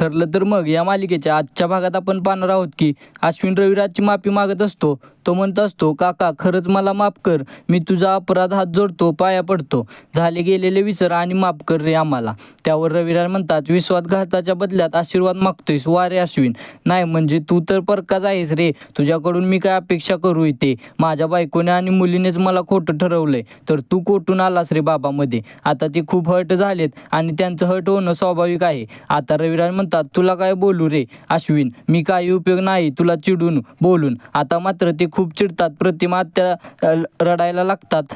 ठरलं तर मग या मालिकेच्या आजच्या भागात आपण पाहणार आहोत की अश्विन रविराजची माफी मागत असतो. तो म्हणत असतो काका खरंच मला माफ कर. मी तुझा अपराध हात जोडतो पाया पडतो. झाले गेलेले विसर आणि माफ कर रे आम्हाला. त्यावर रविराज म्हणतात विश्वासघाताच्या बदल्यात आशीर्वाद मागतोयस वा रे अश्विन. नाही म्हणजे तू तर परकाच आहेस रे. तुझ्याकडून मी काय अपेक्षा करू इथे? माझ्या बायकोने आणि मुलीनेच मला खोटं ठरवलंय. तर तू कोटून आलास रे बाबामध्ये? आता ते खूप हर्ट झालेत आणि त्यांचं हर्ट होणं स्वाभाविक आहे. आता रविराज म्हणतात तुला काय बोलू रे अश्विन? मी काही उपयोग नाही. तुला चिडून बोलून. आता मात्र ते खूप चिडतात. प्रतिमा त्या रडायला लागतात.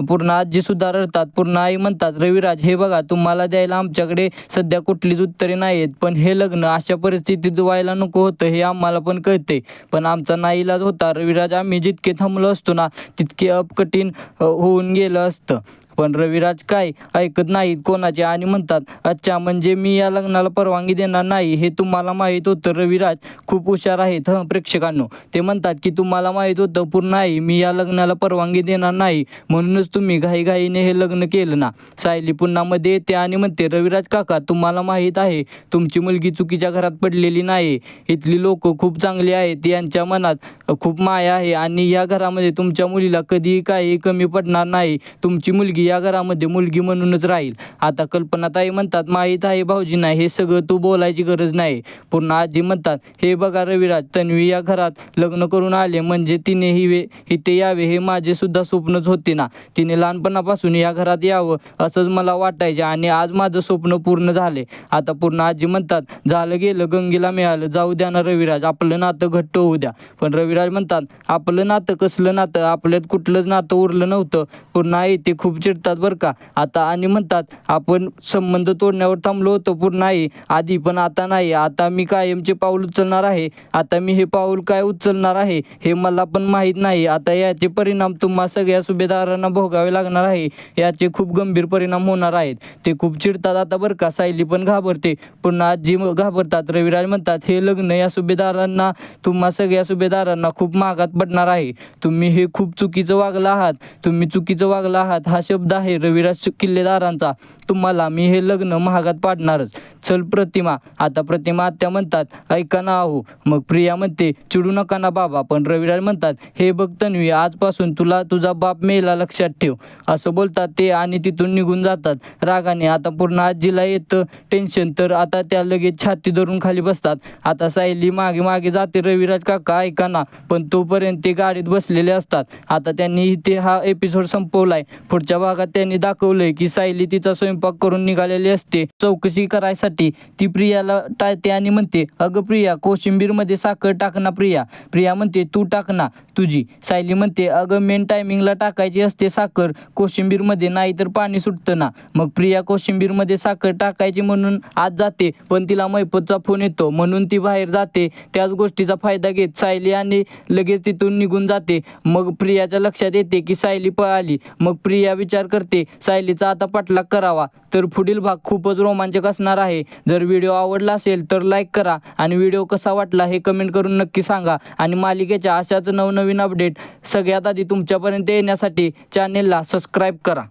पूर्ण आजी सुद्धा रडतात पूर्ण आई म्हणतात रविराज हे बघा तुम्हाला द्यायला आमच्याकडे सध्या कुठलीच उत्तरे नाही आहेत पण हे लग्न अशा परिस्थितीत व्हायला नको होतं हे आम्हाला पण कळते पण आमचा नाईलाज होता रविराज आम्ही जितके थांबलो असतो ना तितके अपकठीण होऊन गेलं असतं. पण रविराज काय ऐकत नाहीत कोणाचे? आणि म्हणतात अच्छा म्हणजे मी या लग्नाला परवानगी देणार नाही हे तुम्हाला माहीत होतं रविराज खूप हुशार आहेत हं प्रेक्षकांनो. ते म्हणतात की तुम्हाला माहीत होतं पूर्ण आहे मी या लग्नाला परवानगी देणार नाही म्हणूनच तुम्ही घाईघाईने हे लग्न केलं ना. सायली पुन्हा मध्ये येते आणि म्हणते रविराज काका तुम्हाला माहीत आहे तुमची मुलगी चुकीच्या घरात पडलेली नाही इथली लोक खूप चांगली आहेत यांच्या मनात खूप माया आहे आणि या घरामध्ये तुमच्या मुलीला कधीही काही कमी पडणार नाही. तुमची मुलगी या घरामध्ये मुलगी म्हणूनच राहील. आता कल्पनाताई म्हणतात माहीत आहे भाऊजींना हे सगळं तू बोलायची गरज नाही. पूर्ण आजी म्हणतात हे बघा रविराज तन्वी या घरात लग्न करून आले म्हणजे तिने ही वे इथे यावे हे माझे सुद्धा स्वप्नच होते ना. तिने लहानपणापासून या घरात यावं असंच मला वाटायचे आणि आज माझं स्वप्न पूर्ण झाले. आता पूर्ण आजी म्हणतात झालं गेलं गंगेला मिळालं जाऊ द्या ना रविराज आपलं नातं घट्ट होऊ द्या. पण रविराज म्हणतात आपलं नातं कसलं नातं? आपल्यात कुठलंच नातं उरलं नव्हतं. पूर्ण आई ते खूप चिडतात बरं का. आता आणि म्हणतात आपण संबंध तोडण्यावर थांबलो होतो पूर्ण आई. आधी पण आता नाही. आता मी कायमचे पाऊल उचलणार आहे. आता मी हे पाऊल काय उचलणार आहे? हे मला पण माहीत नाही. आता याचे परिणाम तुम्हा सगळ्या सुभेदारांना भोगावे लागणार आहे. याचे खूप गंभीर परिणाम होणार आहेत. ते खूप चिडतात आता बरं का. सायली पण घाबरते. पुन्हा आजी घाबरतात. रविराज म्हणतात हे लग्न या सुभेदारांना तुम्हा सगळ्या सुभेदारांना खूप महागात पडणार आहे. तुम्ही हे खूप चुकीचं वागला आहात. तुम्ही चुकीचं वागला आहात हा शब्द आहे रविराज किल्लेदारांचा. तुम्हाला मी हे लग्न महागात पाडणारच. चल प्रतिमा. आता प्रतिमा आत्या म्हणतात ऐका ना आहो. मग प्रिया म्हणते चिडू नका ना बाबा. पण रविराज म्हणतात हे बघ तन्वी आजपासून तुला तुझा बाप मेला लक्षात ठेव. असं बोलतात ते आणि तिथून निघून जातात. रागाने आता पूर्ण आजीला येतं टेन्शन तर आता त्या लगेच छाती धरून खाली बसतात. आता सायली मागे मागे जाते रविराज काका ऐका ना. पण तोपर्यंत ते गाडीत बसलेले असतात. आता त्यांनी इथे हा एपिसोड संपवलाय. पुढच्या भागात त्यांनी दाखवलंय की सायली तिचा स्वयंपाक करून निघालेली असते. चौकशी करायसाठी ती प्रियाला टाळते आणि म्हणते अगं प्रिया कोशिंबीरमध्ये साखर टाकना प्रिया. प्रिया म्हणते तू टाक ना तुझी. सायली म्हणते अगं मेन टायमिंगला टाकायची असते साखर कोशिंबीरमध्ये नाही तर पाणी सुटतं ना. मग प्रिया कोशिंबीरमध्ये साखर टाकायची म्हणून आत जाते पण तिला मैपतचा फोन येतो म्हणून ती बाहेर जाते. त्याच गोष्टीचा फायदा घेत सायली आणि लगेच तिथून निघून जाते. मग प्रियाच्या लक्षात येते की सायली पळाली. मग प्रिया विचार करते सायलीचा आता पाठलाग करावा. तर पुढील भाग खूपच रोमांचक असणार आहे. आहे जर व्हिडिओ आवडला असेल तर लाईक करा आणि व्हिडिओ कसा वाटला हे कमेंट करून नक्की सांगा. आणि मालिकेच्या अशाच नवनवीन अपडेट सगळ्यात आधी तुमच्यापर्यंत येण्यासाठी चॅनेलला सबस्क्राईब करा.